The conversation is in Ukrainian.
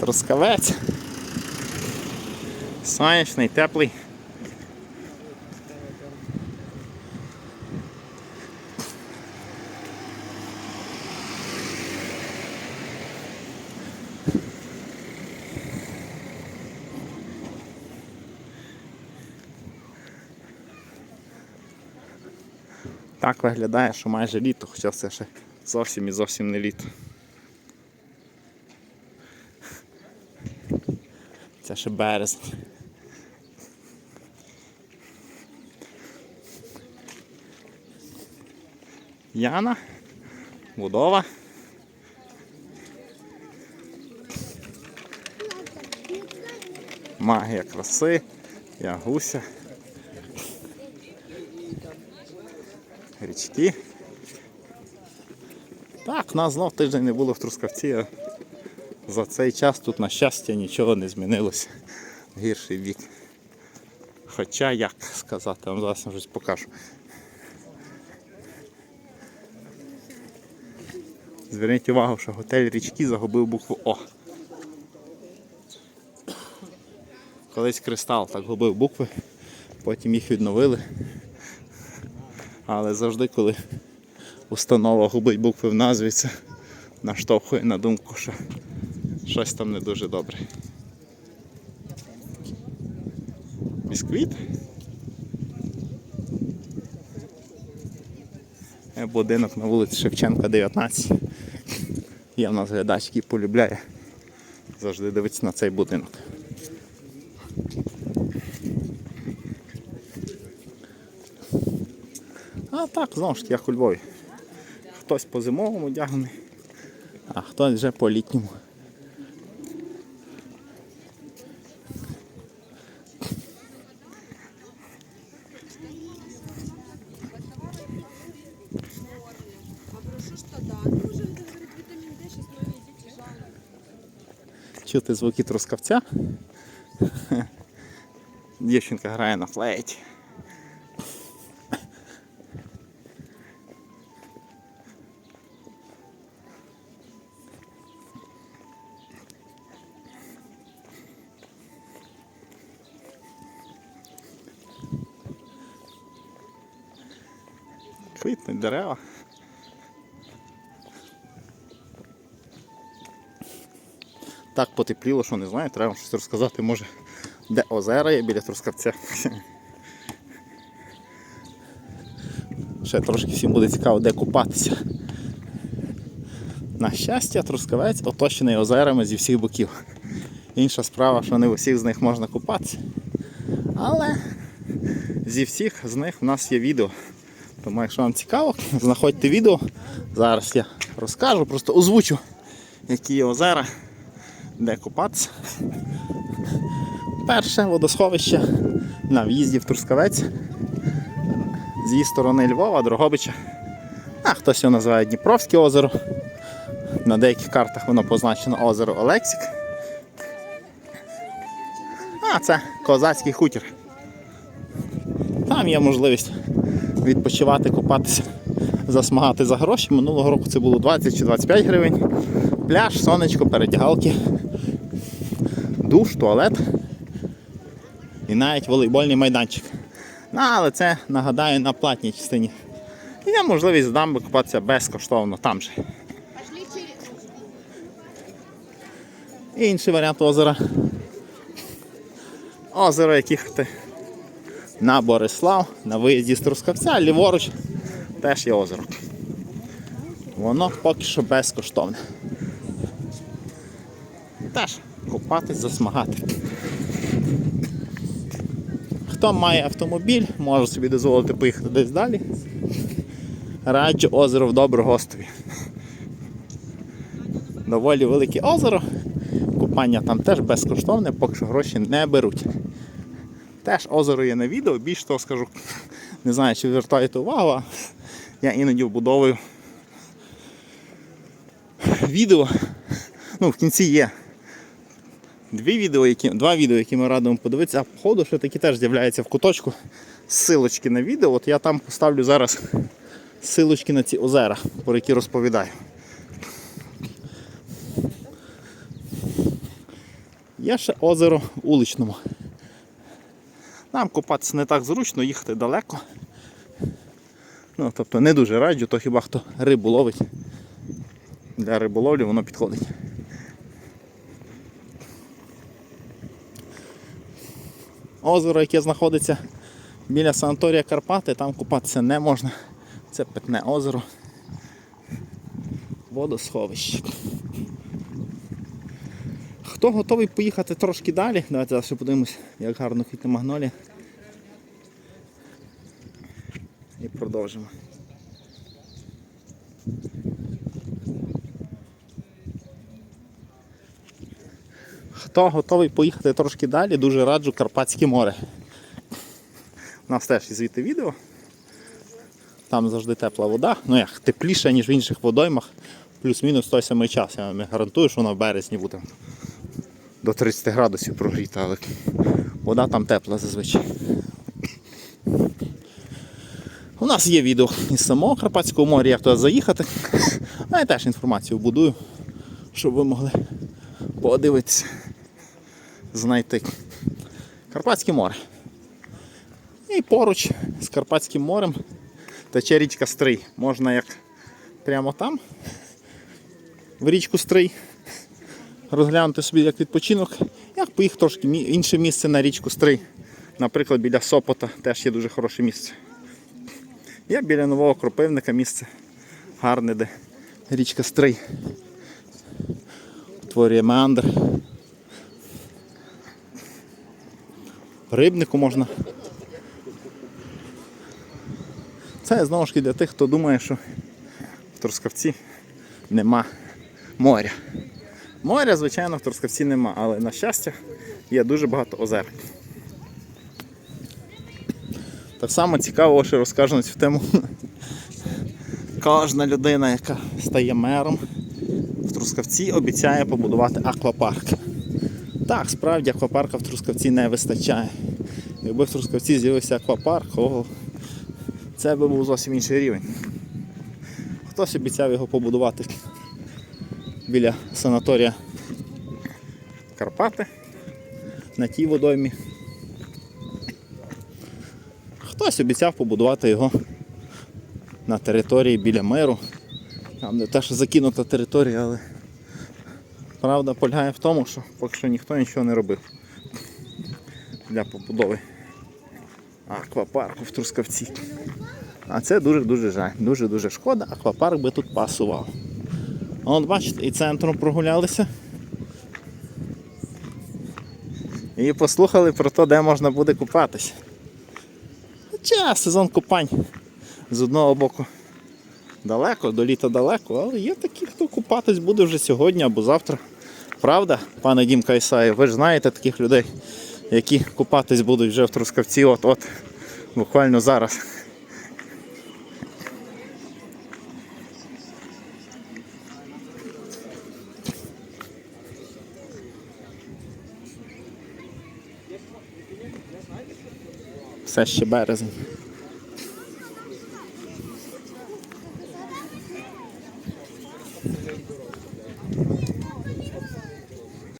Трускавець. Сонячний, теплий. Так виглядає, що майже літо, хоча це ще зовсім і зовсім не літо. Ще березень. Яна, будова. Магія краси, ягуся. Річки. Так, нас знов тиждень не було в Трускавці. За цей час тут, на щастя, нічого не змінилося гірший бік. Хоча, як сказати, вам зараз щось покажу. Зверніть увагу, що готель річки загубив букву О. Колись кристал так губив букви, потім їх відновили. Але завжди, коли установа губить букви в назві, це наштовхує на думку, що щось там не дуже добре. Бісквіт. Е, Будинок на вулиці Шевченка 19. Є в нас глядач, який полюбляє завжди дивитися на цей будинок. А так, знову ж як у Львові. Хтось по зимовому одягнений, а хтось вже по літньому. А про що ж то да? Ну, може, вітамін Д, щось нові діти жалко. Чути звуки трускавця. Дівчинка грає на флейті. Квітнуть дерева. Так потепліло, що не знаю, треба вам щось розказати, може, де озера є біля Трускавця. Ще трошки всім буде цікаво, де купатися. На щастя, Трускавець оточений озерами зі всіх боків. Інша справа, що не в усіх з них можна купатися. Але зі всіх з них в нас є відео. Тому якщо вам цікаво, знаходьте відео. Зараз я розкажу, просто озвучу, які є озера де купатися. Перше водосховище на в'їзді в Трускавець. З її сторони Львова, Дрогобича. А хтось його називає Дніпровське озеро. На деяких картах воно позначено озеро Олексік. А, це козацький хутір. Там є можливість відпочивати, купатися, засмагати за гроші. Минулого року це було 20 чи 25 гривень. Пляж, сонечко, передягалки, душ, туалет і навіть волейбольний майданчик. Ну, але це, нагадаю, на платній частині. Є можливість з дамби купатися безкоштовно там же. І інший варіант озера. Озеро, як їхати на Борислав, на виїзді з Трускавця, ліворуч теж є озеро. Воно поки що безкоштовне. Теж купатись, засмагати. Хто має автомобіль, може собі дозволити поїхати десь далі. Раджу озеро в Доброгостові. Доволі велике озеро. Купання там теж безкоштовне, поки що гроші не беруть. Теж озеро є на відео, більш того скажу, не знаю, чи звертаєте увагу, а я іноді вбудовую відео. Ну, в кінці є дві відео, які, два відео, які ми радимо подивитися, а по ходу ще такі теж з'являються в куточку силочки на відео. От я там поставлю зараз силочки на ці озера, про які розповідаю. Є ще озеро в Уличному. Нам купатися не так зручно, їхати далеко. Ну, тобто не дуже раджу, то хіба хто рибу ловить. Для риболовлі воно підходить. Озеро, яке знаходиться біля санаторія Карпати, там купатися не можна. Це питне озеро. Водосховище. Хто готовий поїхати трошки далі? Давайте зараз подивимось, як гарно квітне магнолія. І продовжимо. Хто готовий поїхати трошки далі, дуже раджу Карпатське море. У нас теж є звідти відео. Там завжди тепла вода, ну як тепліше, ніж в інших водоймах, плюс-мінус той самий час. Я вам гарантую, що вона в березні буде до 30 градусів прогріта, але вода там тепла зазвичай. У нас є відео із самого Карпатського моря, як туди заїхати. А я теж інформацію будую, щоб ви могли подивитися, знайти Карпатське море. І поруч з Карпатським морем тече річка Стрий. Можна як прямо там, в річку Стрий, розглянути собі як відпочинок, як поїхати трошки інше місце на річку Стрий. Наприклад, біля Сопота теж є дуже хороше місце. Є біля нового кропивника місце гарне, де річка Стрий. Утворює меандр. Рибнику можна. Це знову ж таки для тих, хто думає, що в Трускавці нема моря. Моря, звичайно, в Трускавці нема, але на щастя є дуже багато озер. Так само цікаво, що розкажу на цю тему. Кожна людина, яка стає мером в Трускавці, обіцяє побудувати аквапарк. Так, справді аквапарка в Трускавці не вистачає. Якби в Трускавці з'явився аквапарк, ого, це би був зовсім інший рівень. Хтось обіцяв його побудувати біля санаторія Карпати на тій водоймі. Хтось обіцяв побудувати його на території біля миру. Там де теж закинута територія, але правда полягає в тому, що поки що ніхто нічого не робив для побудови аквапарку в Трускавці. А це дуже-дуже жаль. Дуже-дуже шкода, аквапарк би тут пасував. От бачите, і центром прогулялися. І послухали про те, де можна буде купатися. Хоча сезон купань з одного боку далеко, до літа далеко, але є такі, хто купатись буде вже сьогодні або завтра. Правда, пане Дімка Ісаєв, ви ж знаєте таких людей, які купатись будуть вже в Трускавці, от-от, буквально зараз. Все ще березень.